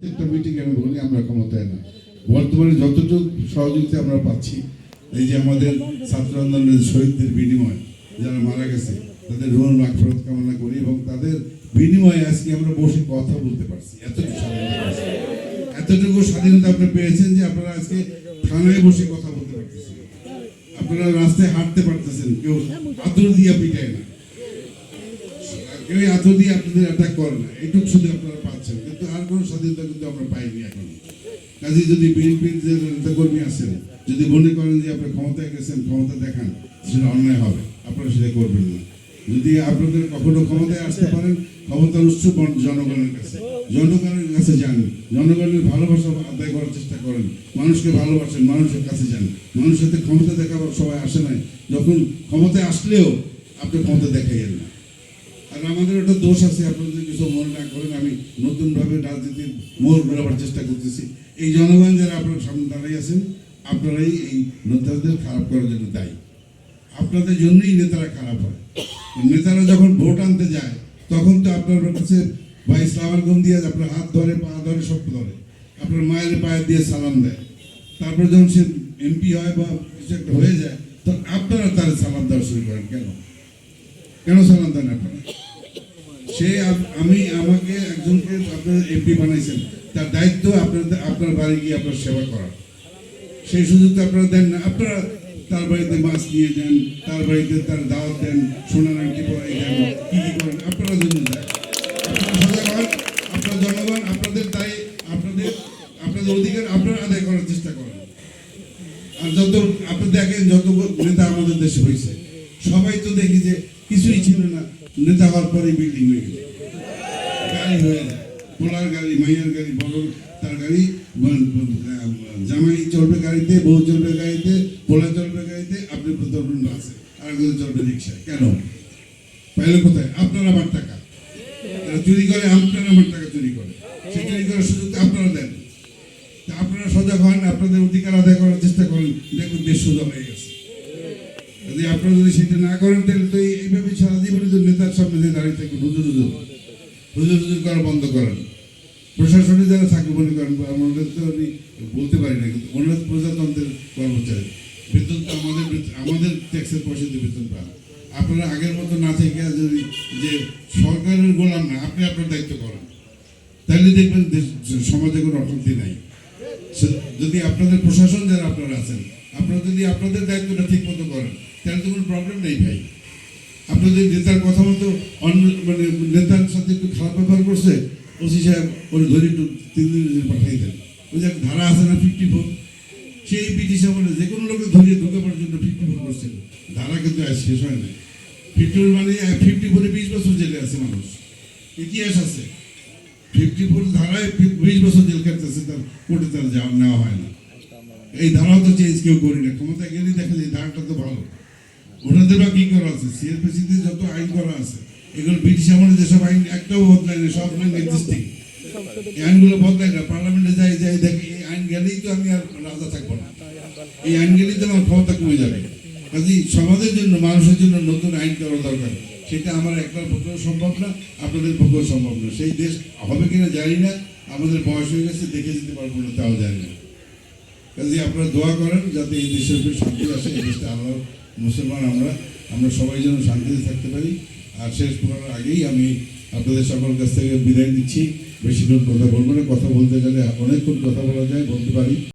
প্রত্যেকটা মিটিংয়ে আমি বলি, আমরা ক্ষমতায় না। বর্তমানে যতটুকু সহযোগিতা আমরা পাচ্ছি, এই যে আমাদের ছাত্র আন্দোলনের শহীদদের বিনিময়, যারা মারা গেছে, তাদের রোহন মাগফরত কামনা করি এবং তাদের বিনিময়ে আজকে আমরা বসে কথা বলতে পারছি। এতটুকু স্বাধীনতা এতটুকু স্বাধীনতা আপনি পেয়েছেন যে আপনারা আজকে থানায় বসে কথা বলতে পারতেছেন। আপনারা রাস্তায় হাঁটতে পারতেছেন, কেউ আদর দিয়া পিটায় না। কেউ এত আপনাদের অ্যাটাক করে না। এটুকু শুধু আপনারা পাচ্ছেন। কিন্তু আর কোনো স্বাধীনতা কিন্তু আমরা পাইনি এখন। কাজে যদি বিএনপির যে নেতা কর্মী আছেন, যদি মনে করেন যে আপনি ক্ষমতায় গেছেন, ক্ষমতা দেখান, সেটা অন্যায় হবে। আপনারা সেটা করবেন না। যদি আপনাদের কখনো ক্ষমতায় আসতে পারেন, ক্ষমতার উৎস জনগণের কাছে। জনগণের কাছে যান। জনগণের ভালোবাসা আদায় করার চেষ্টা করেন। মানুষকে ভালোবাসেন, মানুষের কাছে যান। মানুষের ক্ষমতা দেখাবার সবাই আসে নাই। যখন ক্ষমতায় আসলেও আপনি ক্ষমতা দেখাইয়েন না। আর আমাদের একটা দোষ আছে, আপনারা যদি কিছু মনে না করেন, আমি নতুনভাবে রাজনীতির মোড় ঘোরাবার চেষ্টা করতেছি। এই জনগণ যারা আপনার সামনে দাঁড়িয়ে আছেন, আপনারাই এই নেতাদের খারাপ করার জন্য দায়ী। আপনাদের জন্যই নেতারা খারাপ হয়। নেতারা যখন ভোট আনতে যায়, তখন তো আপনার কাছে বা ইসলাম আলগম দিয়ে আপনার হাত ধরে, পা ধরে, সব ধরে। আপনার মায়ের পায়ে দিয়ে সালাম দেয়। তারপর যখন সে এমপি হয় বা কিছু একটা হয়ে যায় তখন আপনারা তার সালাম দেওয়া শুরু করেন। কেন? কেন সালাম দেন আপনারা? সে আমি আমাকে একজনকে আপনার এমপি বানাইছেন। তার দায়িত্ব আপনার আপনার বাড়ি গিয়ে আপনার সেবা করা সেই সুযোগ আপনারা দেন না। আপনারা তার বাড়িতে মাছ নিয়ে দেন তার বাড়িতে তার দাওয়াত দেন, সোনার আংটি দেন, কি কি করেন, আপনারা জন্য দেন আপনারা জনগণ, আপনাদের দায়ী, আপনাদের আপনাদের অধিকার আপনারা আদায় করার চেষ্টা করেন। আর যত, আপনি দেখেন যত নেতা আমাদের দেশে হয়েছে। সবাই তো দেখি যে কিছুই ছিল না। নেতা হওয়ার পরে বিল্ডিং হয়ে গেছে। গাড়ি হয়ে পোলার গাড়ি, মাইয়ার গাড়ি, বড় তার গাড়ি জামাই চলবে গাড়িতে, বউ চলবে গাড়িতে, পোলা চলবে গাড়িতে, আপনি চলবেন বাসে আর একজন চলবে রিক্সায়। কেন? পাইলে কোথায়? আপনার আমার টাকা। চুরি করে, আপনার আমার টাকা চুরি করে। সে চুরি করার সুযোগ আপনারা দেন। আপনারা সজাগ হন, আপনাদের অধিকার আদায় করার চেষ্টা করেন। দেখুন দেশ সোজা হয়ে গেছে। যদি আপনারা যদি সেটা না করেন, তাহলে তো এইভাবে দাঁড়িয়ে থাকবেন হুজুর হুজুর হুজুর হুজুর করা বন্ধ করেন। প্রশাসনে যারা থাকে মনে করেন, আমাদের তো আমি বলতে পারি না, কিন্তু ওনারা প্রজাতন্ত্রের কর্মচারী। বেতন তো আমাদের আমাদের ট্যাক্সের পয়সা দিয়ে বেতন পান আপনারা আগের মতো না থেকে যদি যে সরকারের গোলাম না, আপনি আপনার দায়িত্ব করেন। তাহলে দেখবেন সমাজে কোনো অশান্তি নাই। যদি আপনাদের প্রশাসন যারা আপনারা আছেন, আপনারা যদি আপনাদের দায়িত্বটা ঠিক মতো করেন, তাহলে তো কোনো প্রবলেম নেই ভাই। আপনার যদি নেতার কথা মতো অন্য মানে নেতার সাথে একটু খারাপ ব্যবহার করছে, ওসি সাহেব ওর ধরে একটু তিন জন্য পাঠাই দেন। ওই যে ধারা আছে না ফিফটি ফোর সেই ব্রিটিশ আমলে যে কোনো লোকে ধরিয়ে ঢুকে পড়ার জন্য ফিফটি ফোর করছিল ধারা কিন্তু আজ শেষ হয় না ফিফটি ফোর মানে ফিফটি ফোরে বিশ বছর জেলে আছে মানুষ। ইতিহাস আছে। ফিফটি ফোর ধারায় বিশ বছর জেল কাটতেছে, তার কোর্টে তার নেওয়া হয় না। এই ধারাও তো চেঞ্জ কেউ করি না ক্ষমতা গেলেই দেখা যায় ধারাটা তো ভালো। ওনাদের বা কি করা আছে? সিএলপিসিতে যত আইন করা আছে, এগুলো ব্রিটিশ আমলে যেসব আইন, একটাও বদলায় না, সব আইন এক্সিস্টিং এই আইনগুলো বদলায় না, পার্লামেন্টে যাই যাই, দেখি, এই আইন গেলেই তো আমি আর রাজা থাকব না। এই আইন গেলেই তো আমার ক্ষমতা কমে যাবে। কাজে সমাজের জন্য, মানুষের জন্য নতুন আইন করা দরকার। সেটা আমার একটার পক্ষেও সম্ভব না, আপনাদের পক্ষেও সম্ভব না। সেই দেশ হবে কিনা জানি না, আমাদের বয়স হয়ে গেছে, দেখে যেতে পারব না, তাও জানি না। কাজে আপনারা দোয়া করেন, যাতে এই দেশের উপরে শান্তি আসে, এই দেশটা আল্লাহ মুসলমান আমরা আমরা সবাই যেন শান্তিতে থাকতে পারি। আর শেষ করার আগেই আমি আপনাদের সকল কাছ থেকে বিদায় দিচ্ছি বেশিক্ষণ কথা বলব না, কথা বলতে গেলে অনেকক্ষণ কথা বলা যায়, বলতে পারি।